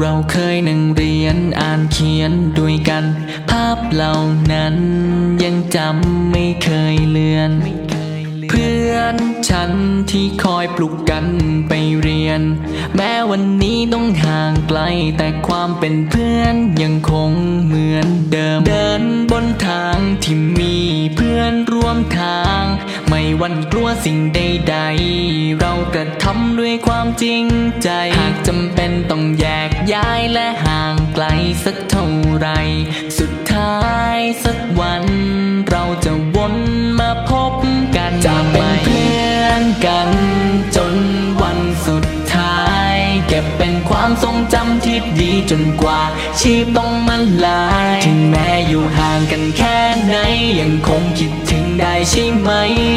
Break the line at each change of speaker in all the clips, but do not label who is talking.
เราเคยนั่งเรียนอ่านเขียนด้วยกัน ภาพเหล่านั้น ยังจำไม่เคยเลือน เพื่อนฉันที่คอยปลุกกันไปเรียน แม้วันนี้ต้องห่างไกล แต่ความเป็นเพื่อนยังคงเหมือนเดิม เดินบนทางที่มีเพื่อนร่วมทาง ไม่วันกลัวสิ่งใดๆ เรากระทำด้วยความจริงใจ หากจำเป็นต้องแยกย้ายและห่างไกลสักเท่าไร สุดท้ายสักวัน เราจะวนมาพบกันจะเป็นเพื่อนกันจน เก็บเป็นความทรงจำที่ดีจนกว่า ชีพต้องมาลาย ถึงแม้อยู่ห่างกันแค่ไหน ยังคงคิดถึงได้ใช่ไหม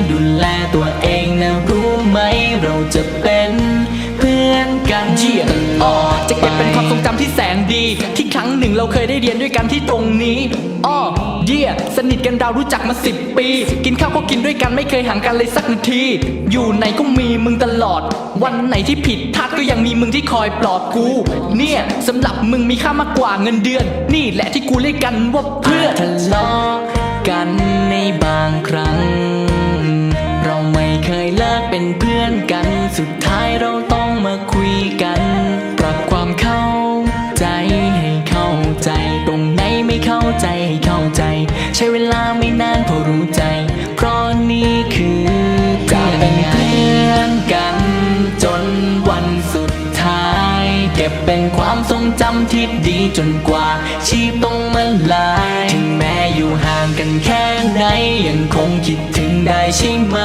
ดูแลตัวเองนะรู้ไหม เราจะเป็นเพื่อนกันเยี่ยตลอด
จะ เป็นความทรงจำที่แสนดี ที่ครั้งหนึ่งเราเคยได้เรียนด้วยกันที่ตรงนี้อ้อเยี่ยสนิทกันเรารู้จักมาสิบปี กินข้าวก็กินด้วยกันไม่เคยห่างกันเลยสักนาที อยู่ไหนก็มีมึงตลอด วันไหนที่ผิดพลาดก็ยังมีมึงที่คอยปลอบกู เนี่ยสำหรับมึงมีค่ามากกว่าเงินเดือน นี่แหละที่กูเรียกกันว่าเพื่อน
ทะเลาะกันในบางครั้ง เราไม่เคยเลิกเป็นเพื่อนกันสุดท้ายเรา เป็นเพื่อนกัน จนวันสุดท้าย เก็บเป็นความทรงจำที่ดีจนกว่า ชีพต้องมาลาย ถึงแม้อยู่ห่างกันแค่ไหน ยังคงคิดถึงได้ใช่ไหม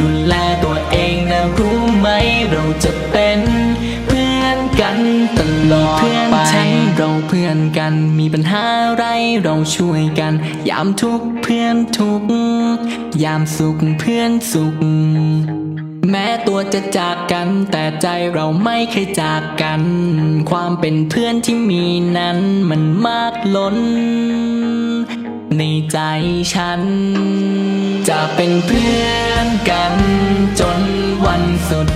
ดูแลตัวเองนะรู้ไหมเราจะเป็นเพื่อนกัน ตลอดเพื่อนฉันเราเพื่อนกันมีปัญหาอะไรเราช่วยกัน ยามทุกเพื่อนทุก ยามสุขเพื่อนสุข แม้ตัวจะจากกันแต่ใจเราไม่เคยจากกัน ความเป็นเพื่อนที่มีนั้นมันมากล้น ในใจฉัน จะเป็นเพื่อนกันจนวันสุด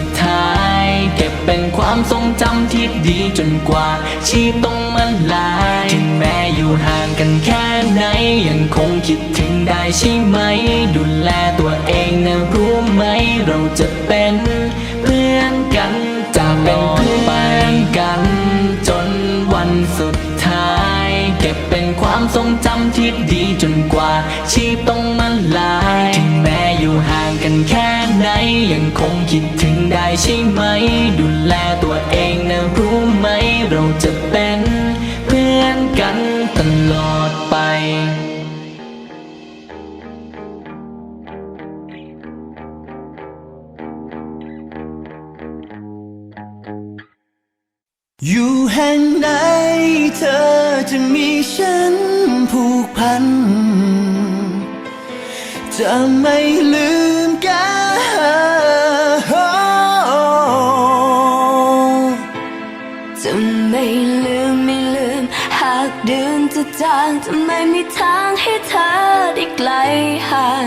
เป็นความทรงจำที่ดีจนกว่า ชีพต้องมาลายถึงแม้อยู่ห่างกันแค่ไหน ยังคงคิดถึงได้ใช่ไหม ดูแลตัวเองนะรู้ไหม เราจะเป็นเพื่อนกันจะเป็นเพื่อนกัน จนวันสุดท้าย เก็บเป็นความทรงจำที่ดีจนกว่า ชีพต้องมาลายถึงแม้อยู่ห่างกันแค่ ยังคงคิดถึงได้ใช่ไหม ดูแลตัวเองนะรู้ไหม เราจะเป็นเพื่อนกันตลอดไป
อยู่แห่งไหนเธอจะมีฉันผูกพัน จะไม่ลืม
ม่มีทางให้เธอได้ไกลห่าง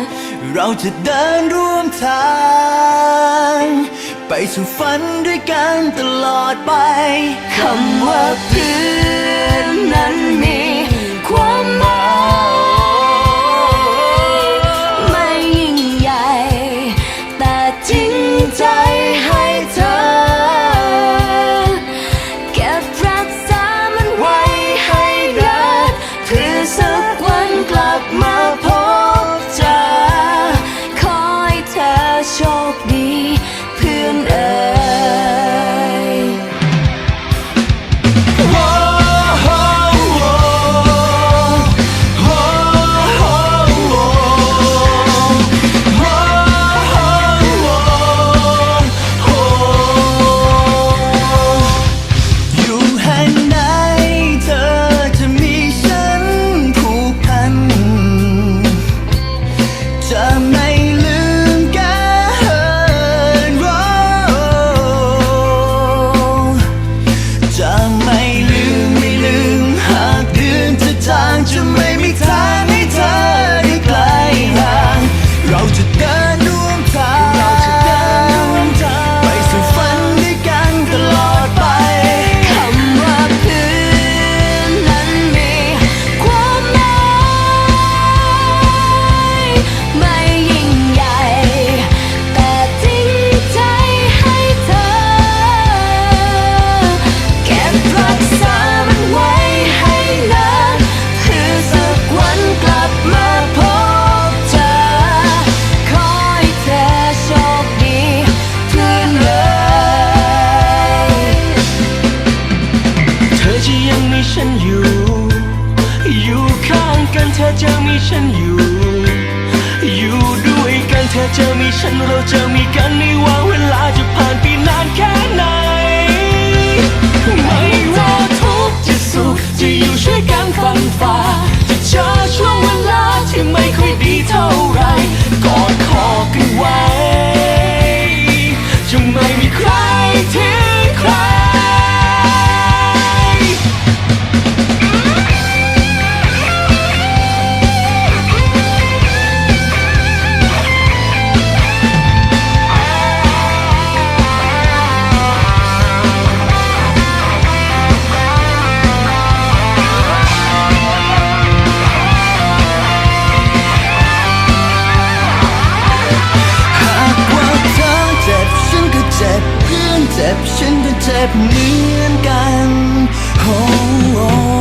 เราจะเดินร่วมทาง ไปสู่ฝันด้วยกันตลอดไป
คำว่าเพื่อนนั้นมีความ จะยังมีฉันอยู่ อยู่ข้างกันเธอ
จะมีฉันอยู่ อยู่ด้วยกันเธอจะมีฉันเราจะมีกันไม่ว่าเวลาจะผ่านไปนานแค่ไหน ไม่ว่าทุกข์จะสุขจะอยู่ช่วยกันฟันฝ่า ฉันก็เจ็บเหมือนกัน oh, oh.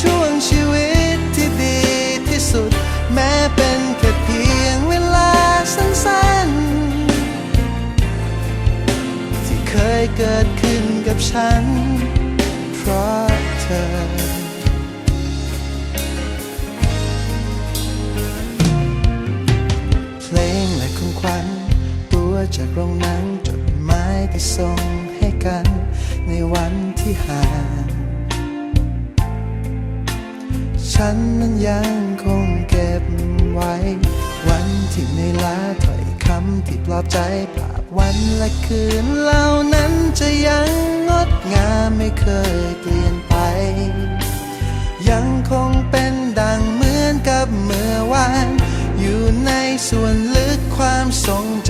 ช่วงชีวิตที่ดีที่สุด แม้เป็นแค่เพียงเวลาสั้นๆ ที่เคยเกิดขึ้นกับฉัน เพราะเธอเพลงและของขวัญตัวจากโรงหนังจดหมายที่ส่งให้กัน ในวันที่ห่าง ฉันนั้นยังคงเก็บไว้ วันที่ในอยล้าถ้อยคำที่ปลอบใจภาพวันและคืนเหล่านั้นจะยังงดงามไม่เคยเปลี่ยนไป ยังคงเป็นดังเหมือนกับเมื่อวาน อยู่ในส่วนลึกความทรงจ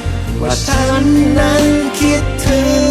ว่าฉันนั้นคิดถึง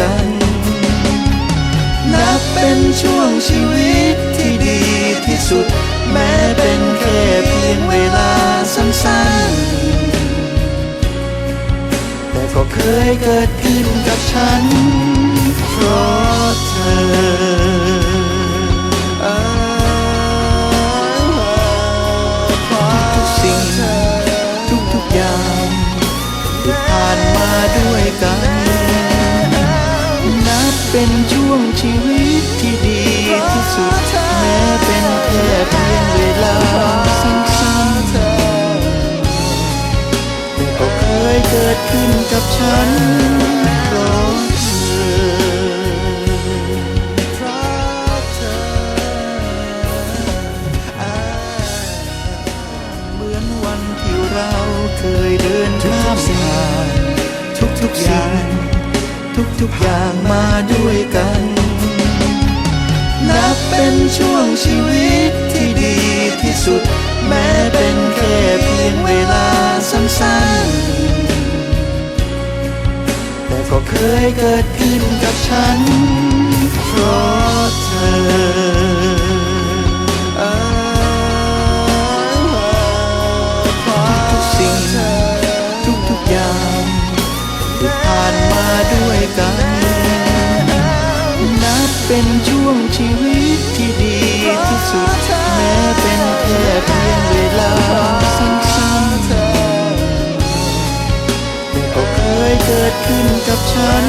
ัน เป็นช่วงชีวิตที่ดีที่สุด แม้เป็นแค่เพียงเวลาสั้นๆ แต่ก็เคยเกิดขึ้นกับฉัน เพราะเธอทุกสิ่งทุกอย่างผ่านมาด้วยกันนับเป็นช่วงชีวิต ขึ้นกับฉันเพราะเธอเพราะเธอเหมือนวันที่เราเคยเดินข้ามผ่านทุกๆอย่าง ทุกๆอย่างมาด้วยกัน นับเป็นช่วงชีวิตที่ดีที่สุด แม้เป็นแค่เพียงเวลาสั้นๆ แต่ก็เคยเกิดขึ้นกับฉัน ดขึ้นกับฉัน